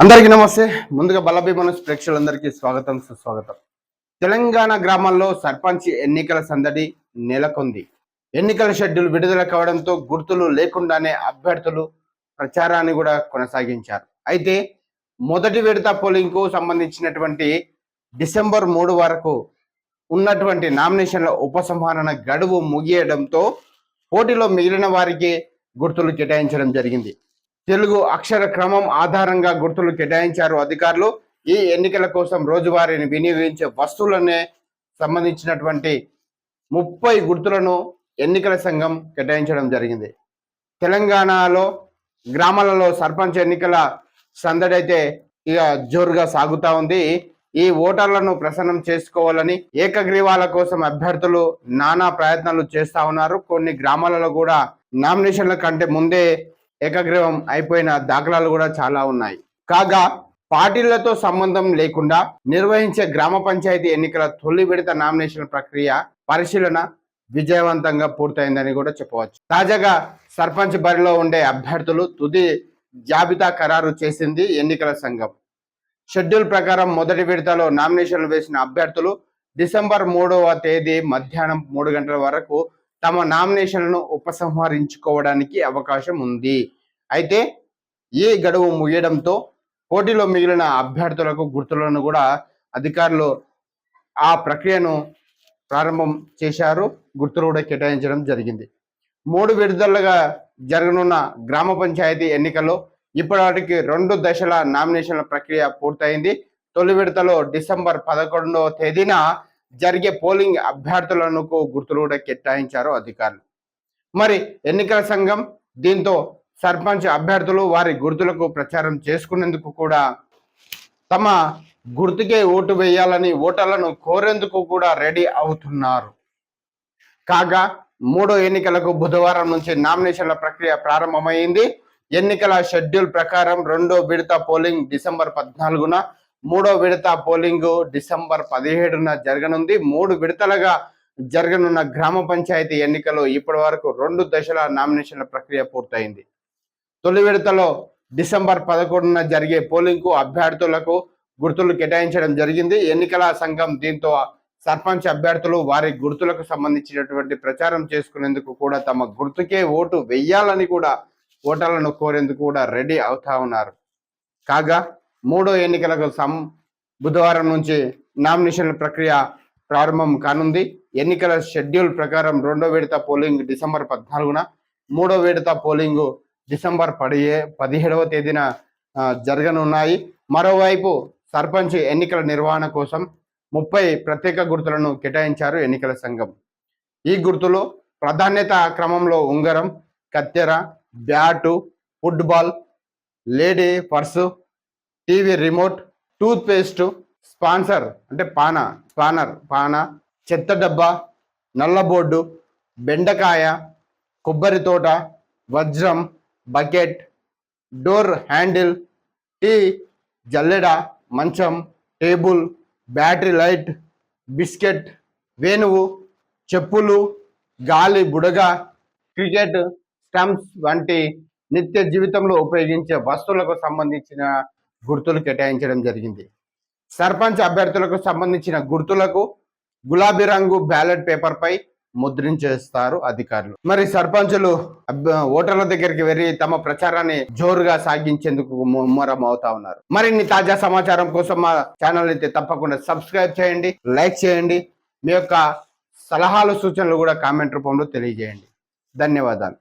అందరికీ నమస్తే. ముందుగా బలభీమనస్ ప్రేక్షకులందరికీ స్వాగతం సుస్వాగతం. తెలంగాణ గ్రామాల్లో సర్పంచ్ ఎన్నికల సందడి నెలకొంది. ఎన్నికల షెడ్యూల్ విడుదల కావడంతో గుర్తులు లేకుండానే అభ్యర్థులు ప్రచారాన్ని కూడా కొనసాగించారు. అయితే మొదటి విడత పోలింగ్కు సంబంధించినటువంటి డిసెంబర్ మూడు వరకు ఉన్నటువంటి నామినేషన్ల ఉపసంహరణ గడువు ముగియడంతో పోటీలో మిగిలిన వారికి గుర్తులు కేటాయించడం జరిగింది. తెలుగు అక్షర క్రమం ఆధారంగా గుర్తులు కేటాయించారు అధికారులు. ఈ ఎన్నికల కోసం రోజువారీని వినియోగించే వస్తువులనే సంబంధించినటువంటి ముప్పై గుర్తులను ఎన్నికల సంఘం కేటాయించడం జరిగింది. తెలంగాణలో గ్రామాలలో సర్పంచ్ ఎన్నికల సందడి అయితే ఇక జోరుగా సాగుతూ ఉంది. ఈ ఓటర్లను ప్రసన్నం చేసుకోవాలని ఏకగ్రీవాల కోసం అభ్యర్థులు నానా ప్రయత్నాలు చేస్తా ఉన్నారు. కొన్ని గ్రామాలలో కూడా నామినేషన్ల కంటే ముందే ఏకగ్రీవం అయిపోయిన దాఖలాలు కూడా చాలా ఉన్నాయి. కాగా పార్టీలతో సంబంధం లేకుండా నిర్వహించే గ్రామ పంచాయతీ ఎన్నికల తొలి విడత నామినేషన్ ప్రక్రియ పరిశీలన విజయవంతంగా పూర్తయిందని కూడా చెప్పవచ్చు. తాజాగా సర్పంచ్ బరిలో ఉండే అభ్యర్థులు తుది జాబితా ఖరారు చేసింది ఎన్నికల సంఘం. షెడ్యూల్ ప్రకారం మొదటి విడతలో నామినేషన్లు వేసిన అభ్యర్థులు డిసెంబర్ మూడవ తేదీ మధ్యాహ్నం మూడు గంటల వరకు తమ నామినేషన్లను ఉపసంహరించుకోవడానికి అవకాశం ఉంది. అయితే ఈ గడువు ముగియడంతో పోటీలో మిగిలిన అభ్యర్థులకు గుర్తులను కూడా అధికారులు ఆ ప్రక్రియను ప్రారంభం చేశారు. గుర్తులు కూడా కేటాయించడం జరిగింది. మూడు విడుదలగా జరగనున్న గ్రామ పంచాయతీ ఎన్నికల్లో ఇప్పటికి రెండు దశల నామినేషన్ల ప్రక్రియ పూర్తయింది. తొలి విడతలో డిసెంబర్ పదకొండవ తేదీన జరిగే పోలింగ్ అభ్యర్థులను గుర్తులు కూడా కేటాయించారు అధికారులు. మరి ఎన్నికల సంఘం దీంతో సర్పంచ్ అభ్యర్థులు వారి గుర్తులకు ప్రచారం చేసుకునేందుకు కూడా తమ గుర్తుకే ఓటు వేయాలని ఓటర్లను కోరేందుకు కూడా రెడీ అవుతున్నారు. కాగా మూడో ఎన్నికలకు బుధవారం నుంచి నామినేషన్ల ప్రక్రియ ప్రారంభమైంది. ఎన్నికల షెడ్యూల్ ప్రకారం రెండో విడత పోలింగ్ డిసెంబర్ పద్నాలుగున మూడో విడత పోలింగ్ డిసెంబర్ పదిహేడున జరగనుంది. మూడు విడతలుగా జరగనున్న గ్రామ పంచాయతీ ఎన్నికలు ఇప్పటి వరకు రెండు దశల నామినేషన్ల ప్రక్రియ పూర్తయింది. తొలి విడతలో డిసెంబర్ పదకొండున జరిగే పోలింగ్కు అభ్యర్థులకు గుర్తులు కేటాయించడం జరిగింది. ఎన్నికల సంఘం దీంతో సర్పంచ్ అభ్యర్థులు వారి గుర్తులకు సంబంధించినటువంటి ప్రచారం చేసుకునేందుకు కూడా తమ గుర్తుకే ఓటు వెయ్యాలని కూడా ఓటర్లను కోరేందుకు కూడా రెడీ అవుతా ఉన్నారు. కాగా మూడో ఎన్నికలకు సం బుధవారం నుంచి నామినేషన్ల ప్రక్రియ ప్రారంభం కానుంది. ఎన్నికల షెడ్యూల్ ప్రకారం రెండో విడత పోలింగ్ డిసెంబర్ పద్నాలుగున మూడో విడత పోలింగు డిసెంబర్ పదిహే పదిహేడవ తేదీన జరగనున్నాయి. మరోవైపు సర్పంచ్ ఎన్నికల నిర్వహణ కోసం ముప్పై ప్రత్యేక గుర్తులను కేటాయించారు ఎన్నికల సంఘం. ఈ గుర్తులు ప్రాధాన్యత క్రమంలో ఉంగరం కత్తెర bat football lady purse TV remote toothpaste sponsor అంటే పాన స్పానర్ పాన చెత్త డబ్బా నల్ల బోర్డు బెండకాయ కొబ్బరి తోట వజ్రం బకెట్ డోర్ హ్యాండిల్ టీ జల్లెడ మంచం టేబుల్ బ్యాటరీ లైట్ బిస్కెట్ వేణువు చెప్పులు గాలి బుడగ క్రికెట్ స్టంప్స్ వంటి నిత్య జీవితంలో ఉపయోగించే వస్తువులకు సంబంధించిన గుర్తులు కేటాయించడం జరిగింది. సర్పంచ్ అభ్యర్థులకు సంబంధించిన గుర్తులకు గులాబీ రంగు బ్యాలెట్ పేపర్పై ముద్రించేస్తారు అధికారులు. మరి సర్పంచులు ఓటర్ల దగ్గరికి వెళ్ళి తమ ప్రచారాన్ని జోరుగా సాగించేందుకు ముమ్మరం అవుతా ఉన్నారు. మరిన్ని తాజా సమాచారం కోసం మా ఛానల్ అయితే తప్పకుండా సబ్స్క్రైబ్ చేయండి లైక్ చేయండి. మీ యొక్క సలహాలు సూచనలు కూడా కామెంట్ రూపంలో తెలియజేయండి. ధన్యవాదాలు.